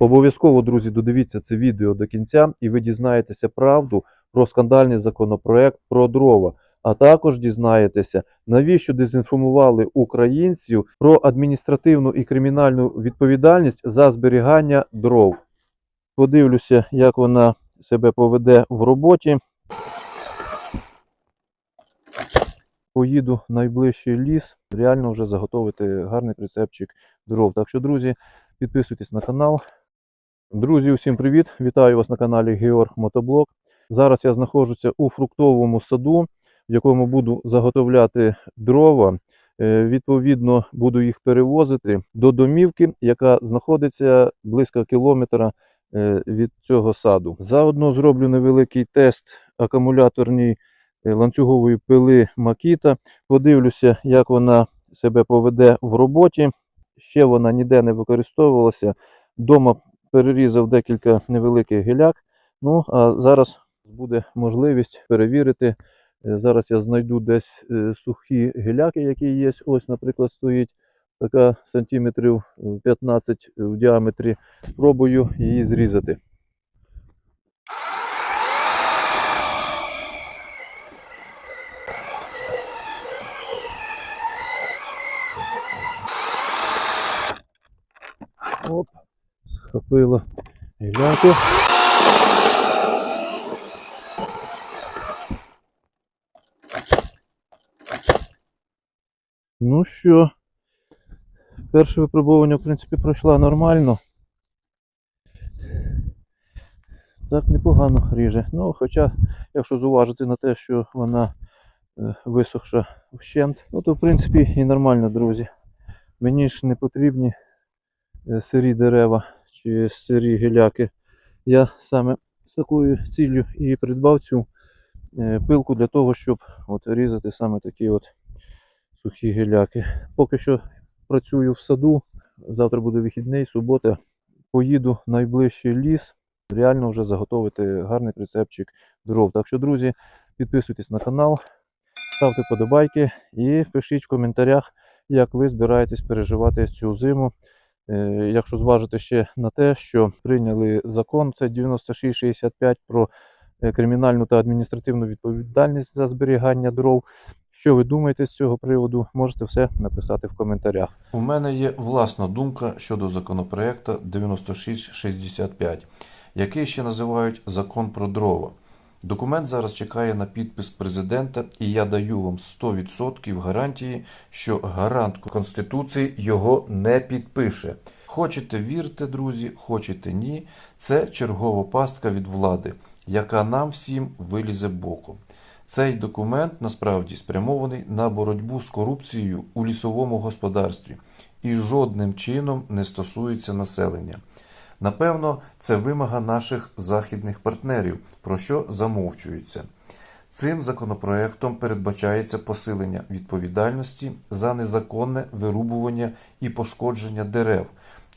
Обов'язково, друзі, додивіться це відео до кінця, і ви дізнаєтеся правду про скандальний законопроект про дрова. А також дізнаєтеся, навіщо дезінформували українців про адміністративну і кримінальну відповідальність за зберігання дров. Подивлюся, як вона себе поведе в роботі. Поїду в найближчий ліс, реально вже заготовити гарний прицепчик дров. Так що, друзі, підписуйтесь на канал. Друзі, усім привіт! Вітаю вас на каналі Георг Мотоблок. Зараз я знаходжуся у фруктовому саду, в якому буду заготовляти дрова. Е, Відповідно, буду їх перевозити до домівки, яка знаходиться близько кілометра е, від цього саду. Заодно зроблю невеликий тест акумуляторній е, ланцюгової пили Makita. Подивлюся, як вона себе поведе в роботі. Ще вона ніде не використовувалася. Дома перерізав декілька невеликих гіляк. Ну, а зараз буде можливість перевірити. Е, Зараз я знайду десь е, сухі гіляки, які є. Ось, наприклад, стоїть така сантиметрів е, 15 в діаметрі. Спробую її зрізати. Схопила гіляку. Ну що, перше випробування, в принципі, пройшла нормально. Так непогано ріже. Ну, хоча, якщо зуважити на те, що вона е, висохша вщент, ну то в принципі і нормально, друзі. Мені ж не потрібні е, сирі дерева чи сирі гіляки. Я саме з такою ціллю і придбав цю е, пилку для того, щоб от різати саме такі от сухі гіляки. Поки що працюю в саду. Завтра буде вихідний, субота. Поїду в найближчий ліс. Реально вже заготовити гарний прицепчик дров. Так що, друзі, підписуйтесь на канал, ставте подобайки і пишіть в коментарях, як ви збираєтесь переживати цю зиму. Е, Якщо зважити ще на те, що прийняли закон, це 9665 про е, кримінальну та адміністративну відповідальність за зберігання дров. Що ви думаєте з цього приводу, можете все написати в коментарях. У мене є власна думка щодо законопроекту 9665, який ще називають Закон про дрова. Документ зараз чекає на підпис президента, і я даю вам 100% гарантії, що гарант Конституції його не підпише. Хочете вірте, друзі, хочете ні, це чергова пастка від влади, яка нам всім вилізе боком. Цей документ насправді спрямований на боротьбу з корупцією у лісовому господарстві і жодним чином не стосується населення. Напевно, це вимога наших західних партнерів, про що замовчується. Цим законопроектом передбачається посилення відповідальності за незаконне вирубування і пошкодження дерев,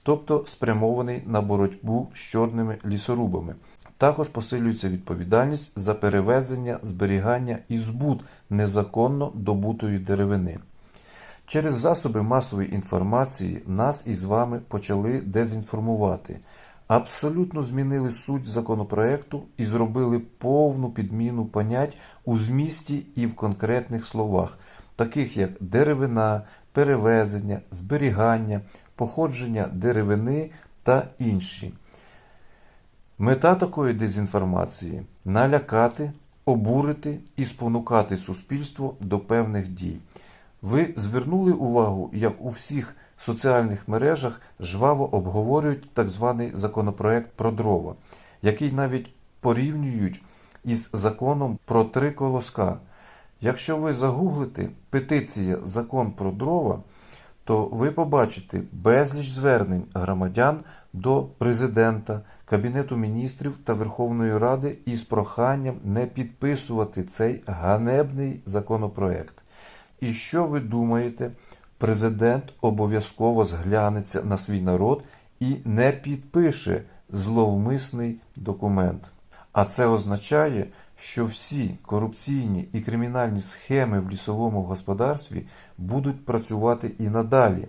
тобто спрямований на боротьбу з чорними лісорубами. Також посилюється відповідальність за перевезення, зберігання і збут незаконно добутої деревини. Через засоби масової інформації нас із вами почали дезінформувати, абсолютно змінили суть законопроекту і зробили повну підміну понять у змісті і в конкретних словах, таких як деревина, перевезення, зберігання, походження деревини та інші. Мета такої дезінформації налякати, обурити і спонукати суспільство до певних дій. Ви звернули увагу, як у всіх соціальних мережах жваво обговорюють так званий законопроект про дрова, який навіть порівнюють із законом про три колоска. Якщо ви загуглите петиція Закон про дрова, то ви побачите безліч звернень громадян до президента, Кабінету міністрів та Верховної Ради із проханням не підписувати цей ганебний законопроект. І що ви думаєте? Президент обов'язково зглянеться на свій народ і не підпише зловмисний документ. А це означає, що всі корупційні і кримінальні схеми в лісовому господарстві будуть працювати і надалі.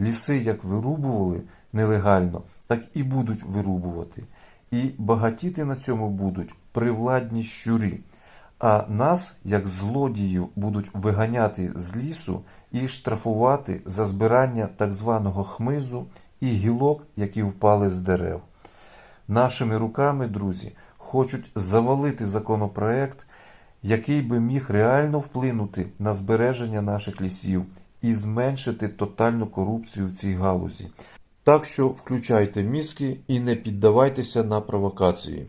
Ліси як вирубували нелегально, так і будуть вирубувати. І багатіти на цьому будуть привладні щурі. А нас, як злодіїв, будуть виганяти з лісу і штрафувати за збирання так званого хмизу і гілок, які впали з дерев. Нашими руками, друзі, хочуть завалити законопроект, який би міг реально вплинути на збереження наших лісів і зменшити тотальну корупцію в цій галузі. Так що включайте мізки і не піддавайтеся на провокації.